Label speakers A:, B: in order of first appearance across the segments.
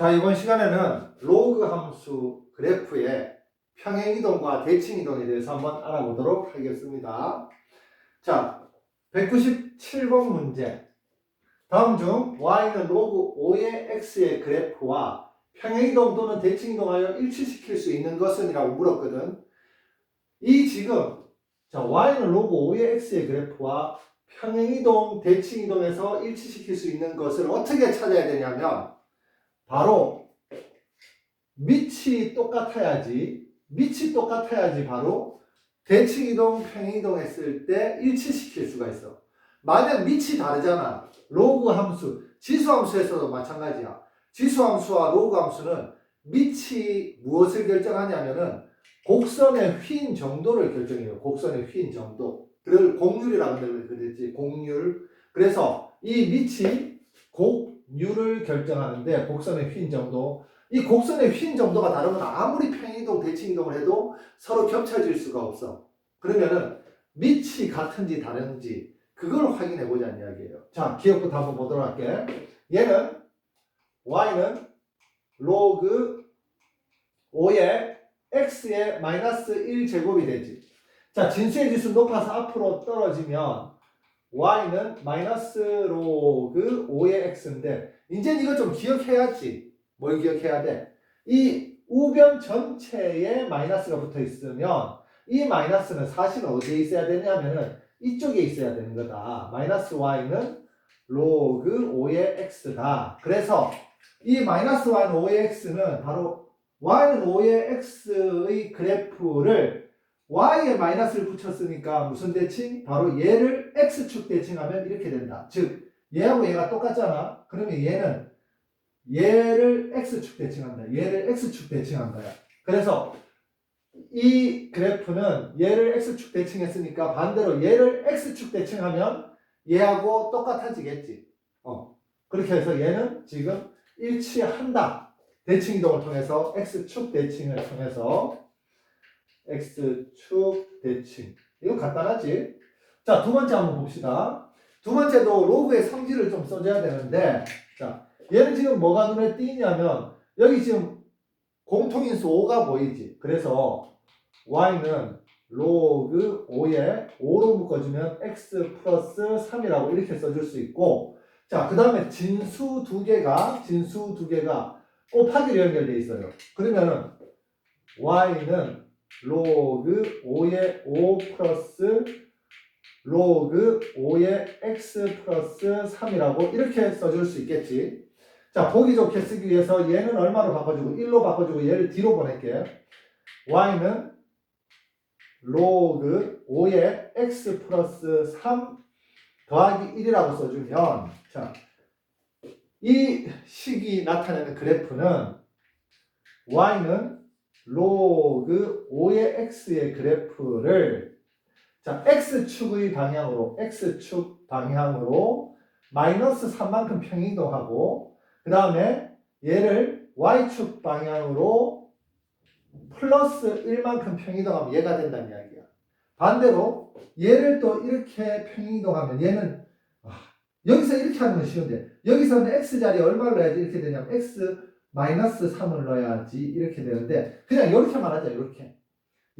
A: 자, 이번 시간에는 로그 함수 그래프의 평행이동과 대칭이동에 대해서 한번 알아보도록 하겠습니다. 자, 197번 문제. 다음 중 y는 로그 5의 x의 그래프와 평행이동 또는 대칭이동하여 일치시킬 수 있는 것은? 이라고 물었거든. 이 지금 자, y는 로그 5의 x의 그래프와 평행이동, 대칭이동에서 일치시킬 수 있는 것을 어떻게 찾아야 되냐면 바로 밑이 똑같아야지 밑이 똑같아야지 바로 대칭이동, 평행이동 했을 때 일치시킬 수가 있어. 만약 밑이 다르잖아. 로그 함수, 지수 함수에서도 마찬가지야. 지수 함수와 로그 함수는 밑이 무엇을 결정하냐면은 곡선의 휜 정도를 결정해요. 곡선의 휜 정도. 그걸 공률이라고 그랬지. 공률. 그래서 이 밑이 곡 률을 결정하는데 곡선의 휜 정도. 이 곡선의 휜 정도가 다르면 아무리 평행이동, 대칭이동을 해도 서로 겹쳐질 수가 없어. 그러면은 밑이 같은지 다른지 그걸 확인해 보자는 이야기예요. 자, 기억부터 한번 보도록 할게. 얘는 y는 로그 5의 x의 마이너스 1 제곱이 되지. 자, 진수의 지수 높아서 앞으로 떨어지면 y는 마이너스 로그 5의 x인데 이제 이거 좀 기억해야지. 뭘 기억해야 돼? 이 우변 전체에 마이너스가 붙어 있으면 이 마이너스는 사실은 어디에 있어야 되냐면은 이쪽에 있어야 되는 거다. 마이너스 y는 로그 5의 x다. 그래서 이 마이너스 y는 5의 x는 바로 y는 5의 x의 그래프를 y에 마이너스를 붙였으니까 무슨 대칭? 바로 얘를 x축 대칭하면 이렇게 된다. 즉 얘하고 얘가 똑같잖아. 그러면 얘는 얘를 x축 대칭한다. 얘를 x축 대칭한 거야. 그래서 이 그래프는 얘를 x축 대칭했으니까 반대로 얘를 x축 대칭하면 얘하고 똑같아지겠지. 어. 그렇게 해서 얘는 지금 일치한다. 대칭 이동을 통해서 x축 대칭을 통해서 x축 대칭. 이거 간단하지? 자, 두 번째 한번 봅시다. 두 번째도 로그의 성질을 좀 써줘야 되는데, 자, 얘는 지금 뭐가 눈에 띄냐면, 여기 지금 공통인수 5가 보이지? 그래서 y는 로그 5에 5로 묶어주면 x 플러스 3이라고 이렇게 써줄 수 있고, 자, 그 다음에 진수 두 개가, 진수 두 개가 곱하기로 연결되어 있어요. 그러면은 y는 로그 5의 5 플러스 로그 5의 x 플러스 3이라고 이렇게 써줄 수 있겠지. 자, 보기 좋게 쓰기 위해서 얘는 얼마로 바꿔주고 1로 바꿔주고 얘를 뒤로 보낼게. y는 로그 5의 x 플러스 3 더하기 1이라고 써주면 자, 이 식이 나타내는 그래프는 y는 로그 5의 x의 그래프를 자 x축의 방향으로 x축 방향으로 마이너스 3만큼 평이동하고 그 다음에 얘를 y축 방향으로 플러스 1만큼 평이동하면 얘가 된다는 이야기야. 반대로 얘를 또 이렇게 평이동하면 얘는 아, 여기서 이렇게 하는 건 쉬운데 여기서는 x 자리에 얼마를 넣어야지 이렇게 되냐면 x 마이너스 3을 넣어야지 이렇게 되는데 그냥 이렇게만 하자 이렇게.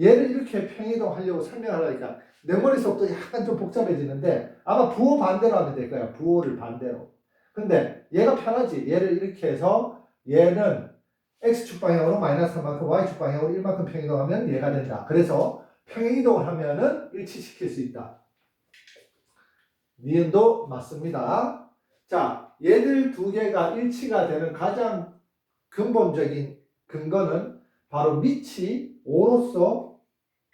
A: 얘를 이렇게 평이동 하려고 설명하려니까 내 머릿속도 약간 좀 복잡해지는데 아마 부호 반대로 하면 될 거야 부호를 반대로. 근데 얘가 편하지. 얘를 이렇게 해서 얘는 x축 방향으로 마이너스 3만큼 y축 방향으로 1만큼 평이동하면 얘가 된다. 그래서 평행이동을 하면은 일치시킬 수 있다. 니은도 맞습니다. 자 얘들 두 개가 일치가 되는 가장 근본적인 근거는 바로 밑이 5로서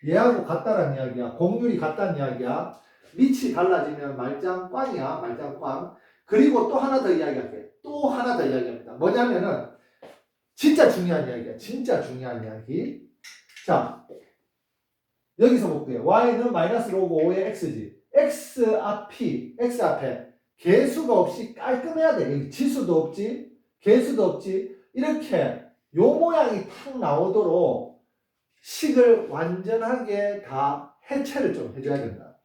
A: 얘하고 같다라는 이야기야. 공률이 같다는 이야기야. 밑이 달라지면 말짱 꽝이야. 말짱 꽝. 그리고 또 하나 더 이야기할게. 또 하나 더 이야기합니다. 뭐냐면은 진짜 중요한 이야기야. 진짜 중요한 이야기. 자, 여기서 볼게요. y는 마이너스 로그 5의 x지. x 앞이 x 앞에 개수가 없이 깔끔해야 돼. 지수도 없지. 개수도 없지. 이렇게 요 모양이 탁 나오도록 식을 완전하게 다 해체를 좀 해줘야 된다.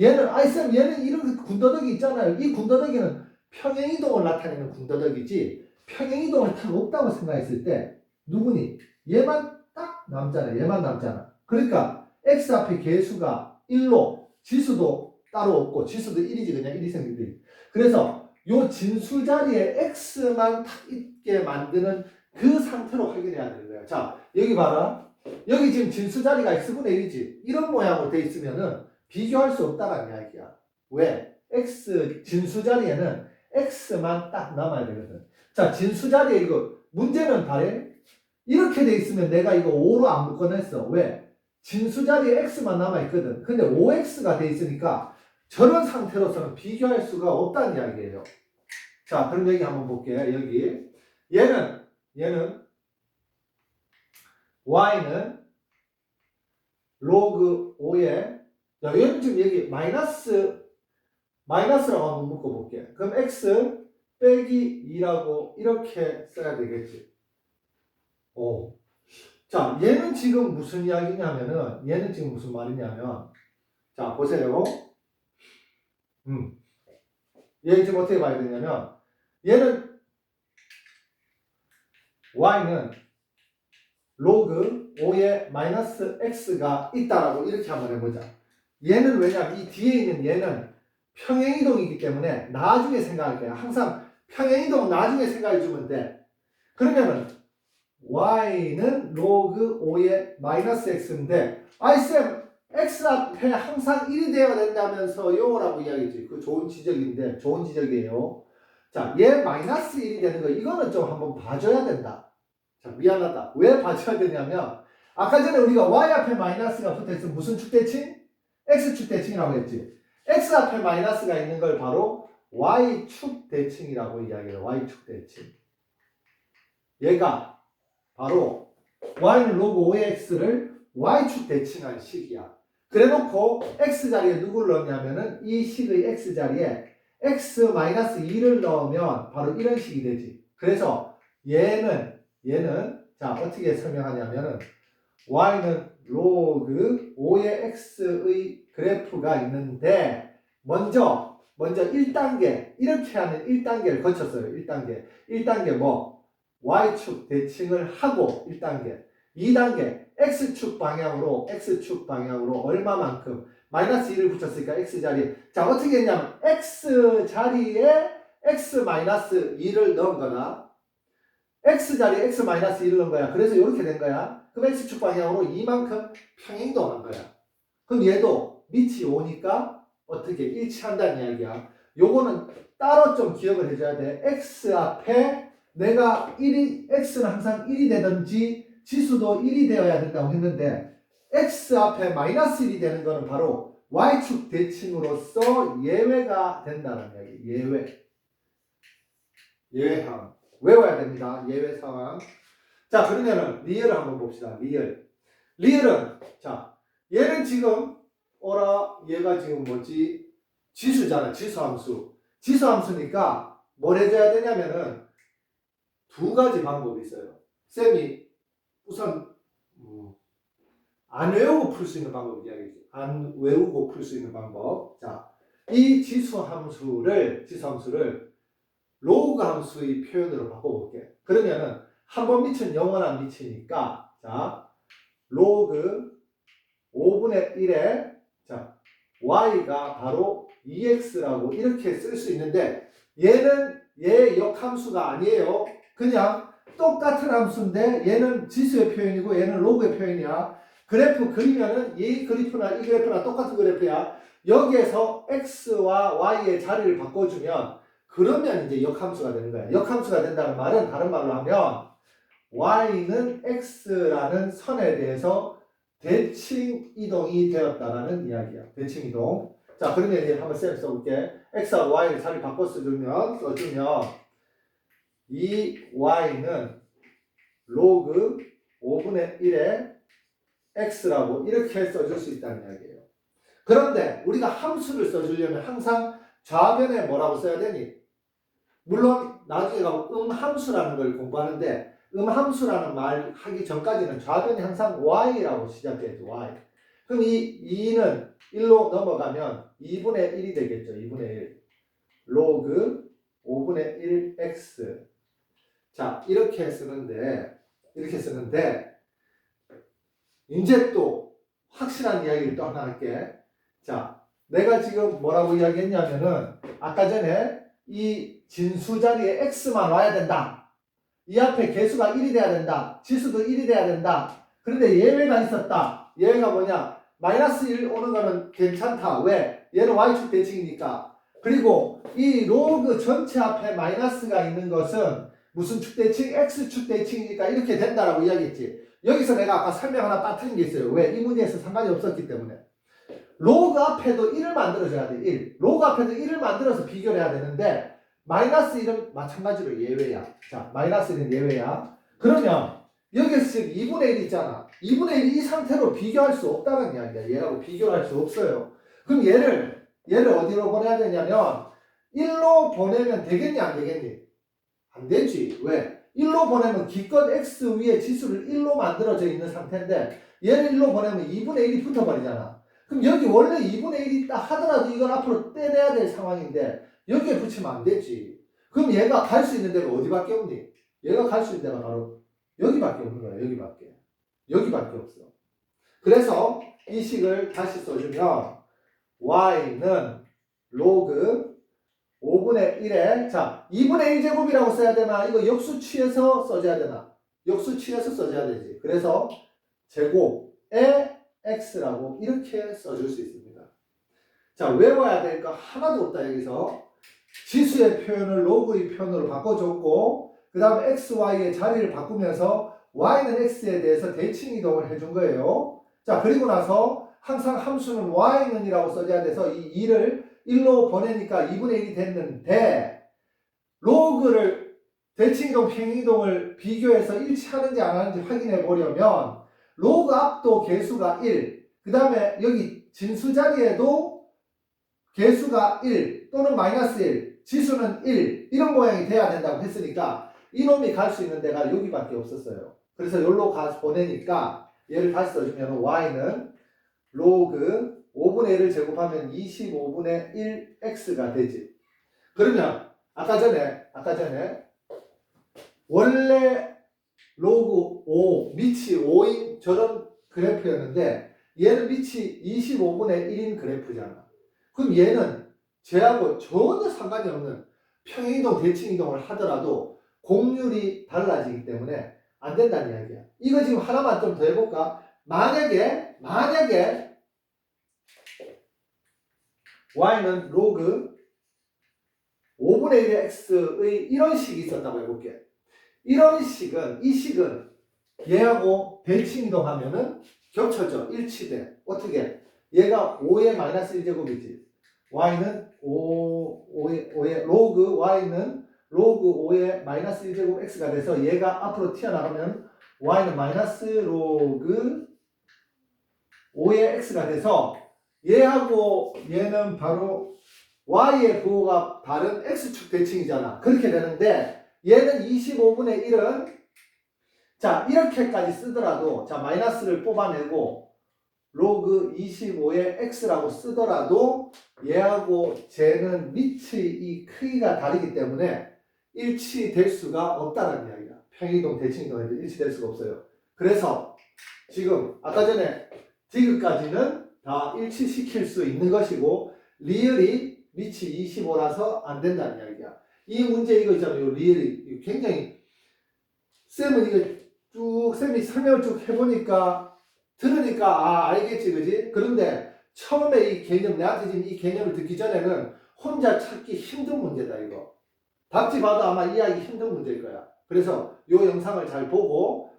A: 얘는 아이 쌤 얘는 이런 군더더기 있잖아요. 이 군더더기는 평행이동을 나타내는 군더더기지 평행이동을 탁 없다고 생각했을 때 누구니? 얘만 딱 남잖아. 얘만 남잖아. 그러니까 x 앞에 개수가 1로 지수도 따로 없고 지수도 1이지 그냥 1이 생기지. 그래서 요 진수 자리에 x만 탁 있게 만드는 그 상태로 확인해야 되는 거야. 자, 여기 봐라. 여기 지금 진수 자리가 x분의 1이지. 이런 모양으로 돼 있으면은 비교할 수 없다는 이야기야. 왜? x 진수 자리에는 x만 딱 남아야 되거든. 자, 진수 자리에 이거 문제는 다래. 이렇게 돼 있으면 내가 이거 5로 안 묶어냈어. 왜? 진수 자리에 x만 남아 있거든. 근데 5x가 돼 있으니까 저런 상태로서는 비교할 수가 없다는 이야기예요. 자, 그럼 여기 한번 볼게요. 여기 얘는 얘는 y는 로그 5에 자, 얘는 지금 여기 마이너스 마이너스라고 한번 묶어볼게. 그럼 x 빼기 2라고 이렇게 써야 되겠지. 오. 자, 얘는 지금 무슨 이야기냐면은, 얘는 지금 무슨 말이냐면, 자, 보세요. 음. 얘 지금 어떻게 봐야 되냐면, 얘는, y는 로그 5에 마이너스 x가 있다라고 이렇게 한번 해보자. 얘는 왜냐면 이 뒤에 있는 얘는 평행이동이기 때문에 나중에 생각할 거야. 항상 평행이동 나중에 생각해 주면 돼. 그러면은 y는 로그 5의 마이너스 x인데 아이쌤 x 앞에 항상 1이 되어야 된다면서요 라고 이야기지. 그 좋은 지적인데 좋은 지적이에요. 자, 얘 마이너스 1이 되는 거 이거는 좀 한번 봐줘야 된다. 자, 미안하다. 왜 봐줘야 되냐면 아까 전에 우리가 y 앞에 마이너스가 붙어 있으면 무슨 축대칭? x축 대칭이라고 했지. x 앞에 마이너스가 있는 걸 바로 y축 대칭이라고 이야기해요. y축 대칭. 얘가 바로 y는 로그 5의 x를 y축 대칭한 식이야. 그래 놓고 x 자리에 누구를 넣냐면은 이 식의 x 자리에 x 마이너스 2를 넣으면 바로 이런 식이 되지. 그래서 얘는 얘는 자 어떻게 설명하냐면은 y는 로그 5의 x의 그래프가 있는데 먼저 먼저 1단계 이렇게 하는 1단계를 거쳤어요. 1단계. 1단계 뭐 y축 대칭을 하고 1단계. 2단계 x축 방향으로 x축 방향으로 얼마만큼 마이너스 1을 붙였으니까 x 자리에 자 어떻게 했냐면 x 자리에 x 마이너스 2를 넣은 거나 x 자리에 x 마이너스 1을 넣은 거야. 그래서 이렇게 된 거야. 그럼 x축 방향으로 이만큼 평행이동한 거야. 그럼 얘도 밑이 오니까 어떻게 일치한다는 이야기야. 요거는 따로 좀 기억을 해줘야 돼. x 앞에 내가 1이, x는 항상 1이 되든지 지수도 1이 되어야 된다고 했는데 x 앞에 마이너스 1이 되는 거는 바로 y축 대칭으로서 예외가 된다는 이야기. 예외. 예외 상황. 외워야 됩니다. 예외 상황. 자, 그러면은 리얼을 한번 봅시다. 리얼. 리얼은 자, 얘는 지금 어라 얘가 지금 뭐지? 지수잖아. 지수함수. 지수함수니까 뭘 해줘야 되냐면은 두 가지 방법이 있어요. 쌤이 우선 음, 안 외우고 풀 수 있는 방법 이야기지. 안 외우고 풀 수 있는 방법. 자, 이 지수 함수를 지수 함수를 로그 함수의 표현으로 바꿔볼게. 그러면은 한번 밑은 영원한 밑이니까 자 로그 5분의 1에 자 y가 바로 2x라고 이렇게 쓸 수 있는데 얘는 얘 역함수가 아니에요. 그냥 똑같은 함수인데 얘는 지수의 표현이고 얘는 로그의 표현이야. 그래프 그리면은 이 그래프나 이 그래프나 똑같은 그래프야. 여기에서 x와 y의 자리를 바꿔주면 그러면 이제 역함수가 되는 거야. 역함수가 된다는 말은 다른 말로 하면 y는 x라는 선에 대해서 대칭 이동이 되었다라는 이야기야. 대칭 이동. 자, 그러면 이제 한번 쌤 써볼게. x와 y를 자리 바꿔 써주면 써주면 이 y는 로그 5분의 1의 x라고 이렇게 써줄 수 있다는 이야기예요. 그런데 우리가 함수를 써주려면 항상 좌변에 뭐라고 써야 되니? 물론 나중에 가면 음함수라는 걸 공부하는데 음함수라는 말 하기 전까지는 좌변이 항상 y라고 시작해야죠. y. 그럼 이 2는 1로 넘어가면 2분의 1이 되겠죠. 2분의 1. 로그 5분의 1 x. 자, 이렇게 쓰는데, 이렇게 쓰는데, 이제 또 확실한 이야기를 또 하나 할게. 자, 내가 지금 뭐라고 이야기했냐면은, 아까 전에 이 진수 자리에 x만 와야 된다. 이 앞에 개수가 1이 돼야 된다. 지수도 1이 돼야 된다. 그런데 예외가 있었다. 예외가 뭐냐? 마이너스 1 오는 거는 괜찮다. 왜? 얘는 y축 대칭이니까. 그리고 이 로그 전체 앞에 마이너스가 있는 것은 무슨 축대칭? x축 대칭이니까 이렇게 된다라고 이야기했지. 여기서 내가 아까 설명 하나 빠뜨린 게 있어요. 왜? 이 문제에서 상관이 없었기 때문에. 로그 앞에도 1을 만들어줘야 돼. 1. 로그 앞에도 1을 만들어서 비교를 해야 되는데 마이너스 1은 마찬가지로 예외야. 자, 마이너스 1은 예외야. 그러면 여기서 지금 2분의 1 있잖아. 2분의 1이 이 상태로 비교할 수 없다는 이야기야. 얘하고 비교할 수 없어요. 그럼 얘를 얘를 어디로 보내야 되냐면 1로 보내면 되겠니 안 되겠니? 안 되지. 왜? 1로 보내면 기껏 x 위에 지수를 1로 만들어져 있는 상태인데 얘를 1로 보내면 2분의 1이 붙어버리잖아. 그럼 여기 원래 2분의 1이 있다 하더라도 이걸 앞으로 떼내야 될 상황인데 여기에 붙이면 안 되지. 그럼 얘가 갈 수 있는 데가 어디밖에 없니? 얘가 갈 수 있는 데가 바로 여기밖에 없는 거야. 여기밖에. 여기밖에 없어. 그래서 이 식을 다시 써주면 y는 로그 5분의 1에 자 2분의 1제곱이라고 써야 되나? 이거 역수 취해서 써줘야 되나? 역수 취해서 써줘야 되지. 그래서 제곱에 x라고 이렇게 써줄 수 있습니다. 자 외워야 될 거 하나도 없다 여기서 지수의 표현을 로그의 표현으로 바꿔줬고 그 다음에 x, y의 자리를 바꾸면서 y는 x에 대해서 대칭 이동을 해준 거예요. 자 그리고 나서 항상 함수는 y는 이라고 써줘야 돼서 이 2를 1로 보내니까 2분의 1이 됐는데 로그를 대칭이동, 평이동을 비교해서 일치하는지 안 하는지 확인해 보려면 로그 앞도 개수가 1, 그 다음에 여기 진수 자리에도 개수가 1 또는 마이너스 1, 지수는 1 이런 모양이 돼야 된다고 했으니까 이놈이 갈 수 있는 데가 여기밖에 없었어요. 그래서 여기로 가서 보내니까 얘를 다시 써주면 y는 로그 5분의 1을 제곱하면 25분의 1x가 되지. 그러면 아까 전에 아까 전에 원래 로그 5 밑이 5인 저런 그래프였는데 얘는 밑이 25분의 1인 그래프잖아. 그럼 얘는 쟤하고 전혀 상관이 없는 평행이동, 대칭이동을 하더라도 공률이 달라지기 때문에 안 된다는 이야기야. 이거 지금 하나만 좀 더 해볼까? 만약에 만약에 y는 로그 5분의 1의 x의 이런 식이 있었다고 해볼게. 이런 식은 이 식은 얘하고 대칭 이동하면은 겹쳐져 일치돼. 어떻게? 얘가 5의 마이너스 1제곱이지. y는 5, 5의, 5의 로그 y는 로그 5의 마이너스 1제곱 x가 돼서 얘가 앞으로 튀어나가면 y는 마이너스 로그 5의 x가 돼서 얘하고 얘는 바로 y의 부호가 다른 x축 대칭이잖아. 그렇게 되는데 얘는 25분의 1은 자 이렇게까지 쓰더라도 자 마이너스를 뽑아내고 로그 25의 x라고 쓰더라도 얘하고 쟤는 밑의 이 크기가 다르기 때문에 일치될 수가 없다는 이야기야. 평이동 대칭이동에도 일치될 수가 없어요. 그래서 지금 아까 전에 디귿까지는 다 일치시킬 수 있는 것이고 리을이 밑이 25라서 안 된다는 이야기야. 이 문제 이거 있잖아요. 리을이 굉장히 쌤은 이거 쭉 쌤이 설명을 쭉 해보니까 들으니까 아 알겠지 그지? 그런데 처음에 이 개념 내한테 지금 이 개념을 듣기 전에는 혼자 찾기 힘든 문제다 이거. 답지 봐도 아마 이해하기 힘든 문제일 거야. 그래서 이 영상을 잘 보고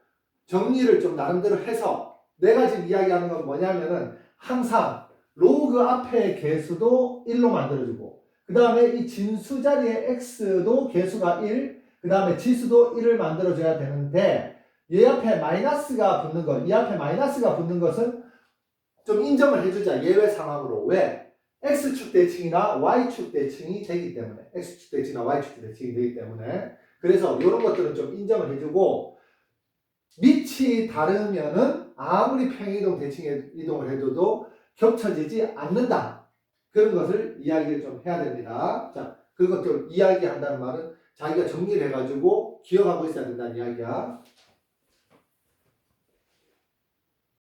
A: 정리를 좀 나름대로 해서 내가 지금 이야기하는 건 뭐냐면은 항상 로그 앞에 개수도 1로 만들어주고 그 다음에 이 진수 자리에 x도 개수가 1, 그 다음에 지수도 1을 만들어줘야 되는데 얘 앞에 마이너스가 붙는 것, 이 앞에 마이너스가 붙는 것은 좀 인정을 해주자. 예외 상황으로? 왜? x축 대칭이나 y축 대칭이 되기 때문에. x축 대칭이나 y축 대칭이 되기 때문에. 그래서 이런 것들은 좀 인정을 해주고 밑이 다르면은 아무리 평이동 대칭 이동을 해도 겹쳐지지 않는다. 그런 것을 이야기를 좀 해야 됩니다. 자, 그것들 이야기한다는 말은 자기가 정리를 해가지고 기억하고 있어야 된다는 이야기야.